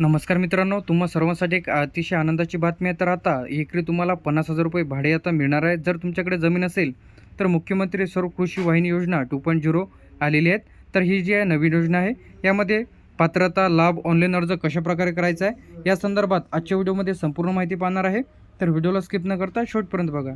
नमस्कार मित्रांनो तुम्हा सर्वांसाठी एक अतिशय आनंदाची बातमी आहे. तर आता एकरी तुम्हाला पन्नास हजार रुपये भाडे आता मिळणार आहे. जर तुमच्याकडे जमीन असेल तर मुख्यमंत्री सर्व कृषी वाहिनी योजना टू पॉईंट झिरो आलेली आहेत. तर ही जी आहे नवीन योजना आहे. यामध्ये पात्रता लाभ ऑनलाईन अर्ज कशाप्रकारे करायचा आहे या संदर्भात आजच्या व्हिडिओमध्ये संपूर्ण माहिती पाहणार आहे. तर व्हिडिओला स्किप न करता शेवटपर्यंत बघा.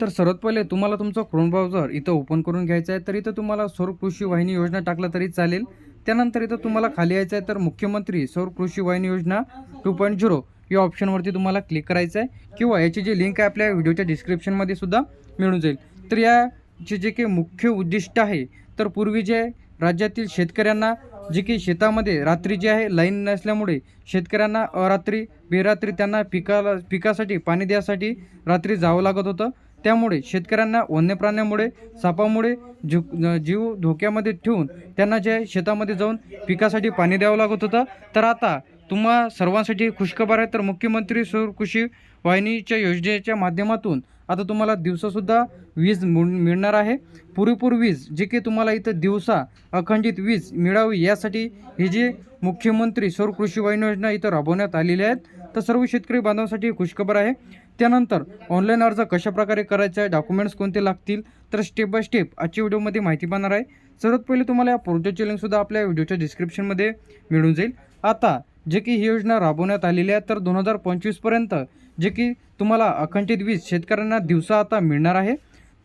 तर सर्वात पहिले तुम्हाला तुमचं क्रोम ब्राउझर इथं ओपन करून घ्यायचा आहे. तर इथं तुम्हाला सौर कृषी वाहिनी योजना टाकला तरी चालेल. त्यानंतर इथं तुम्हाला खाली यायचं आहे तर मुख्यमंत्री सौर कृषी वाहिनी योजना टू पॉईंट झिरो या ऑप्शनवरती तुम्हाला क्लिक करायचं आहे किंवा याची जी लिंक आहे आपल्या व्हिडिओच्या डिस्क्रिप्शनमध्ये सुद्धा मिळून जाईल. तर याचे जे काही मुख्य उद्दिष्ट आहे तर पूर्वी जे राज्यातील शेतकऱ्यांना जे की शेतामध्ये रात्री जे आहे लाईन नसल्यामुळे शेतकऱ्यांना अरात्री बेरात्री त्यांना पिकाला पिकासाठी पाणी द्यासाठी रात्री जावं लागत होतं. त्यामुळे शेतकऱ्यांना वन्य प्राण्यामुळे सापामुळे जीव जीव धोक्यामध्ये ठेवून त्यांना जे शेतामध्ये जाऊन पिकासाठी पाणी द्यावं लागत होतं. तर आता तुम्हा सर्वांसाठी खुशखबर आहे. तर मुख्यमंत्री सौर कृषी वाहिनीच्या योजनेच्या माध्यमातून आता तुम्हाला दिवसासुद्धा वीज मिळ- मिळणार आहे. पुरेपूर वीज जे की तुम्हाला इथं दिवसा अखंडित वीज मिळावी यासाठी ही जी मुख्यमंत्री सौर कृषी वाहिनी योजना इथं राबवण्यात आलेली आहेत. तर सर्व शेतकरी बांधवांसाठी खुशखबर आहे. त्यानंतर ऑनलाईन अर्ज कशाप्रकारे करायचा आहे डॉक्युमेंट्स कोणते लागतील तर स्टेप बाय स्टेप आजच्या व्हिडिओमध्ये माहिती पाहणार आहे. सर्वात पहिले तुम्हाला या पोर्टलची लिंकसुद्धा आपल्या व्हिडिओच्या डिस्क्रिप्शनमध्ये मिळून जाईल. आता जे की ही योजना राबवण्यात आलेली आहे तर दोन हजार पंचवीसपर्यंत जे की तुम्हाला अखंडित वीज शेतकऱ्यांना दिवसा आता मिळणार आहे.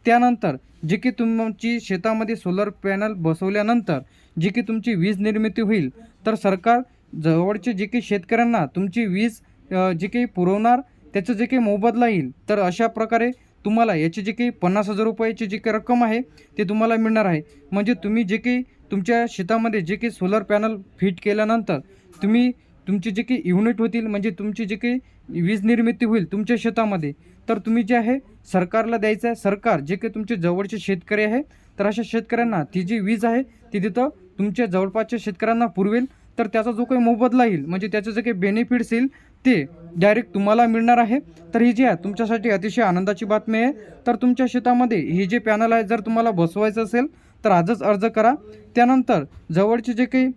त्यानंतर जे की तुमची शेतामध्ये सोलर पॅनल बसवल्यानंतर जी की तुमची वीज निर्मिती होईल तर सरकार जवळचे जे की शेतकऱ्यांना तुमची वीज जे काही पुरवणार त्याचं जे काही मोबदला येईल तर अशा प्रकारे तुम्हाला याची जे काही पन्नास हजार रुपयाची जी काही रक्कम आहे ते तुम्हाला मिळणार आहे. म्हणजे तुम्ही जे काही तुमच्या शेतामध्ये जे काही सोलर पॅनल फिट केल्यानंतर तुम्ही तुमची जे काही युनिट होतील म्हणजे तुमची जे काही वीज निर्मिती होईल तुमच्या शेतामध्ये तर तुम्ही जे आहे सरकारला द्यायचं आहे. सरकार जे काही तुमचे जवळचे शेतकरी आहे तर अशा शेतकऱ्यांना ती जी वीज आहे ती तिथं तुमच्या जवळपासच्या शेतकऱ्यांना पुरवेल. तर त्याचा जो काही मोबदला येईल म्हणजे त्याचं जे काही बेनिफिट्स येईल ते डायरेक्ट तुम्हाला मिळणार आहे. तर ही जी आहे तुमच्यासाठी अतिशय आनंदाची बातमी आहे. तर तुमच्या शेतामध्ये ही जे पॅनल आहे जर तुम्हाला बसवायचं असेल तर आजच अर्ज करा. त्यानंतर जवळचे जे काही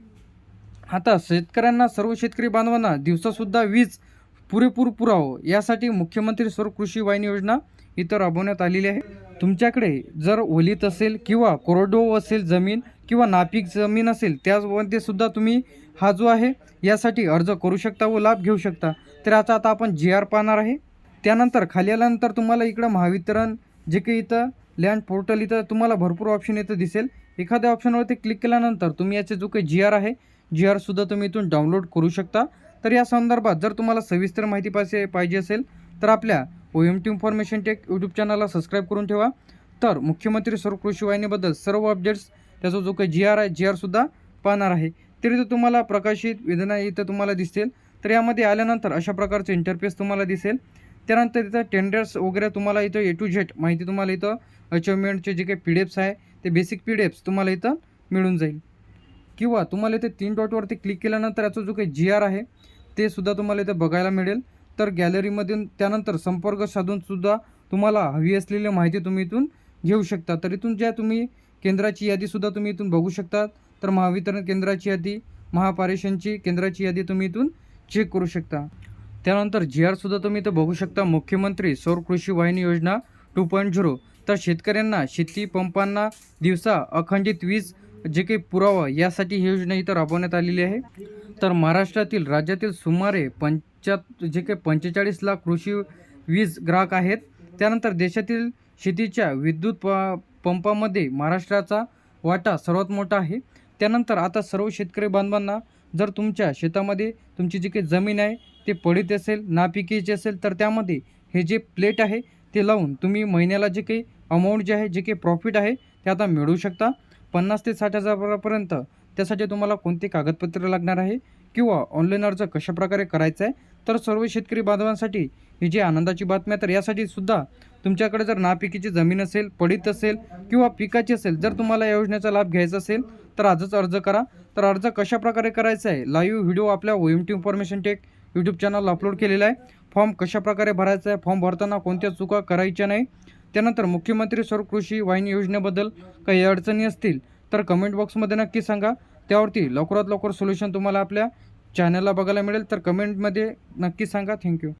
आता शेतकऱ्यांना सर्व शेतकरी बांधवांना दिवसासुद्धा वीज पुरेपूर पुरावं यासाठी मुख्यमंत्री सर्व कृषी वाहिनी योजना इथं राबवण्यात आलेली आहे. तुमच्याकडे जर ओलीत असेल किंवा कोरडोव असेल जमीन किंवा नापीक जमीन असेल त्यामध्ये सुद्धा तुम्ही हा जो आहे यासाठी अर्ज करू शकता व लाभ घेऊ शकता. तर आता आता आपण जी आर पाहणार आहे. त्यानंतर खाली आल्यानंतर तुम्हाला इकडं महावितरण जे काही इथं लँड पोर्टल इथं तुम्हाला भरपूर ऑप्शन इथं दिसेल. एखाद्या ऑप्शनवरती क्लिक केल्यानंतर तुम्ही याचे जो काही जी आर आहे जी आरसुद्धा तुम्ही इथून डाउनलोड करू शकता. तर या संदर्भात जर तुम्हाला सविस्तर माहिती पाहिजे पाहिजे असेल तर आपल्या O M T information tech YouTube चॅनलला सबस्क्राईब करून ठेवा. तर मुख्यमंत्री सर्व कृषी वाहिनीबद्दल सर्व अपडेट्स त्याचा जो काही जी आर आहे जी आरसुद्धा पाहणार आहे. तर तो तुम्हाला प्रकाशित वेदना इथं तुम्हाला दिसतील तर यामध्ये आल्यानंतर अशा प्रकारचं इंटरफेस तुम्हाला दिसेल. त्यानंतर इथं टेंडर्स वगैरे तुम्हाला इथं ए टू झेड माहिती तुम्हाला इथं अचिव्हमेंटचे जे काही पी डी एफ्स आहे ते बेसिक पी डी एफ्स तुम्हाला इथं मिळून जाईल. किंवा तुम्हाला इथे तीन डॉटवरती क्लिक केल्यानंतर याचा जो काही जी आर आहे ते सुद्धा तुम्हाला इथं बघायला मिळेल. तर गॅलरीमधून त्यानंतर संपर्क साधूनसुद्धा तुम्हाला हवी असलेली माहिती तुम्ही इथून घेऊ शकता. तर इथून ज्या तुम्ही केंद्राची यादीसुद्धा तुम्ही इथून बघू शकता तर महावितरण केंद्राची यादी महापारेषणची केंद्राची यादी तुम्ही इथून चेक करू शकता. त्यानंतर जी आरसुद्धा तुम्ही इथं बघू शकता. मुख्यमंत्री सौर कृषी वाहिनी योजना टू पॉईंट झिरो तर शेतकऱ्यांना शेती पंपांना दिवसा अखंडित वीज जे काही पुरावा यासाठी ही योजना इथं राबवण्यात आलेली आहे. तर महाराष्ट्रातील राज्यातील सुमारे पंच्याहत्तर जे काही पंचेचाळीस लाख कृषी वीज ग्राहक आहेत. त्यानंतर देशातील शेतीच्या विद्युत प पंपामध्ये महाराष्ट्राचा वाटा सर्वात मोठा आहे. त्यानंतर आता सर्व शेतकरी बांधवांना जर तुमच्या शेतामध्ये तुमची जी काही जमीन आहे ते पडीत असेल नापिकेची असेल तर त्यामध्ये हे जे प्लेट आहे ते लावून तुम्ही महिन्याला जे काही अमाऊंट जे आहे जे काही प्रॉफिट आहे ते आता मिळवू शकता. पन्नास ते साठ हजारापर्यंत त्यासाठी तुम्हाला कोणते कागदपत्र लागणार आहे किंवा ऑनलाईन अर्ज कशाप्रकारे करायचा आहे तर सर्व शेतकरी बांधवांसाठी ही जी आनंदाची बातमी आहे तर यासाठी सुद्धा तुमच्याकडे जर नापिकीची जमीन असेल पडीत असेल किंवा पिकाची असेल जर तुम्हाला या योजनेचा लाभ घ्यायचा असेल तर आजच अर्ज करा. तर अर्ज कशाप्रकारे करायचा आहे? लाईव्ह व्हिडिओ आपल्या O M T information tech YouTube चॅनलला अपलोड केलेला आहे. फॉर्म कशाप्रकारे भरायचा आहे? फॉर्म भरताना कोणत्या चुका करायच्या नाही? त्यानंतर मुख्यमंत्री सर्व कृषी वाहिनी योजनेबद्दल काही अडचणी असतील तर कमेंट बॉक्समध्ये नक्की सांगा. त्यावरती लवकरात लवकर सोल्युशन तुम्हाला आपल्या चॅनलला बघायला मिळेल. तर कमेंटमध्ये नक्की सांगा. थँक्यू